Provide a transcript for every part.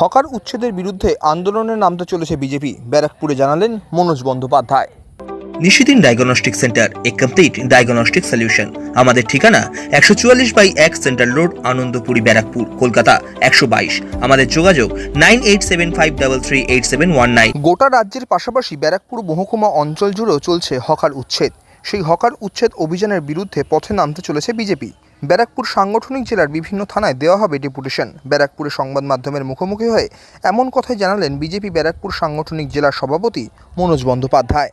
Hawker উচ্ছেদের বিরুদ্ধে আন্দোলনে নামতে চলেছে বিজেপি। ব্যারাকপুরে জানালেন মনোজ বন্দ্যোপাধ্যায়। নিশিদিন ডায়াগনস্টিক সেন্টার এ কমপ্লিট ডায়াগনস্টিক সলিউশন। আমাদের ঠিকানা একশো চুয়াল্লিশ বাই এক সেন্ট্রাল রোড আনন্দপুরি ব্যারাকপুর কলকাতা একশো বাইশ। আমাদের যোগাযোগ nine eight seven five double three eight seven one nine. গোটা রাজ্যের পাশাপাশি ব্যারাকপুর মহকুমা অঞ্চল জুড়েও চলছে হকার উচ্ছেদ। সেই হকার উচ্ছেদ অভিযানের বিরুদ্ধে পথে নামতে চলেছে বিজেপি। ব্যারাকপুর সাংগঠনিক জেলার বিভিন্ন থানায় দেওয়া হবে ডেপুটেশন। ব্যারাকপুরে সংবাদ মাধ্যমের মুখোমুখি হয়ে এমন কথাই জানালেন বিজেপি ব্যারাকপুর সাংগঠনিক জেলার সভাপতি মনোজ বন্দ্যোপাধ্যায়।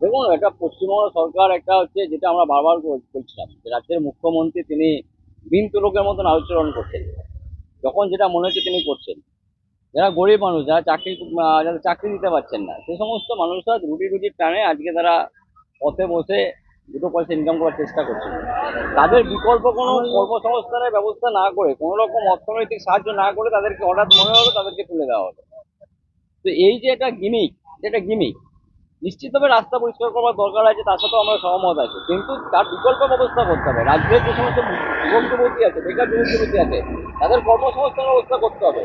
দেখুন, এটা পশ্চিমবঙ্গ সরকার একটা হচ্ছে যেটা আমরা বারবার বলছিলাম রাজ্যের মুখ্যমন্ত্রী তিনি দিন তুলকের মতন আচরণ করছেন। যখন যেটা মনে হচ্ছে তিনি করছেন। যারা গরিব মানুষ, যারা চাকরি যারা চাকরি দিতে পারছেন না, সে সমস্ত মানুষরা রুটি রুটির টানে আজকে তারা পথে বসে দুটো পয়সা ইনকাম করার চেষ্টা করছে। তাদের বিকল্প কোনো কর্মসংস্থানের ব্যবস্থা না করে, কোনো রকম অর্থনৈতিক সাহায্য না করে তাদেরকে হঠাৎ মনে হলো তাদেরকে তুলে দেওয়া হলো। তো এই যে একটা গিমিক যেটা গিমিক নিশ্চিতভাবে রাস্তা পরিষ্কার করবার দরকার আছে, তার সাথেও আমরা সহমত আছে। কিন্তু তার বিকল্প ব্যবস্থা করতে হবে। রাজ্যের যে সমস্ত যুবকযুবতী আছে, বেকার যুবকযুবতী আছে, তাদের কর্মসংস্থানের ব্যবস্থা করতে হবে।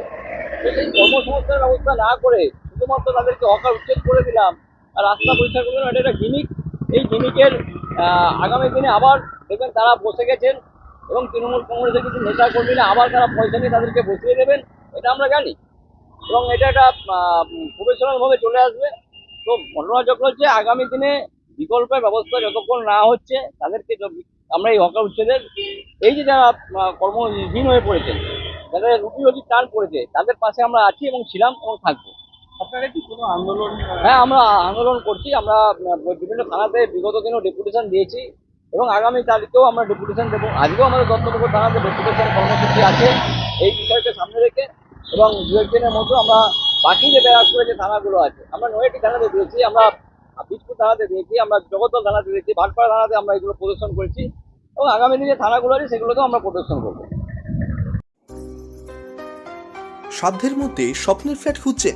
সেই কর্মসংস্থানের ব্যবস্থা না করে, শুধুমাত্র তাদেরকে হকার উচ্ছেদ করে দিলাম, আর রাস্তা পরিষ্কার করে দিলাম, এটা একটা গিমিক এই গিমিকের আগামী দিনে আবার দেখবেন তারা বসে গেছেন এবং তৃণমূল কংগ্রেসের কিছু নেতা কর্মীরা আবার তারা পয়সা নিয়ে তাদেরকে বসিয়ে দেবেন, এটা আমরা জানি। এবং এটা একটা প্রফেশনাল ভাবে চলে আসবে। তো ঘটনাচক্র হচ্ছে আগামী দিনে বিকল্পের ব্যবস্থা যতক্ষণ না হচ্ছে, তাদেরকে আমরা এই হকার উচ্ছেদের, এই যে যারা কর্মহীন হয়ে পড়েছেন, যাদের রুটি রুটি টান পড়েছে, তাদের পাশে আমরা আছি এবং ছিলাম এবং থাকব। হ্যাঁ আমরা আন্দোলন করছি। আমরা বিভিন্ন থানাতে বিগত দিনও ডেপুটেশন দিয়েছি এবং আগামী তারিখেও আমরা ডেপুটেশন দেবো। আজকেও আমাদের দত্তনগর থানাতে ডেপুটেশন কর্মসূচি আছে এই বিষয়কে সামনে রেখে এবং দু একদিনের মধ্যে আমরা বাকি যে ব্যারাকপুরে যে থানাগুলো আছে আমরা নয়টি থানাতে দিয়েছি আমরা বিজপুর থানাতে দিয়েছি আমরা জগদ্দল থানাতে দিয়েছি ভাটপাড়া থানাতে আমরা এগুলো প্রদর্শন করেছি এবং আগামী দিনে থানাগুলো আছে সেগুলোতেও আমরা প্রদর্শন করব। সাধ্যের মধ্যে স্বপ্নের ফ্ল্যাট খুঁজছেন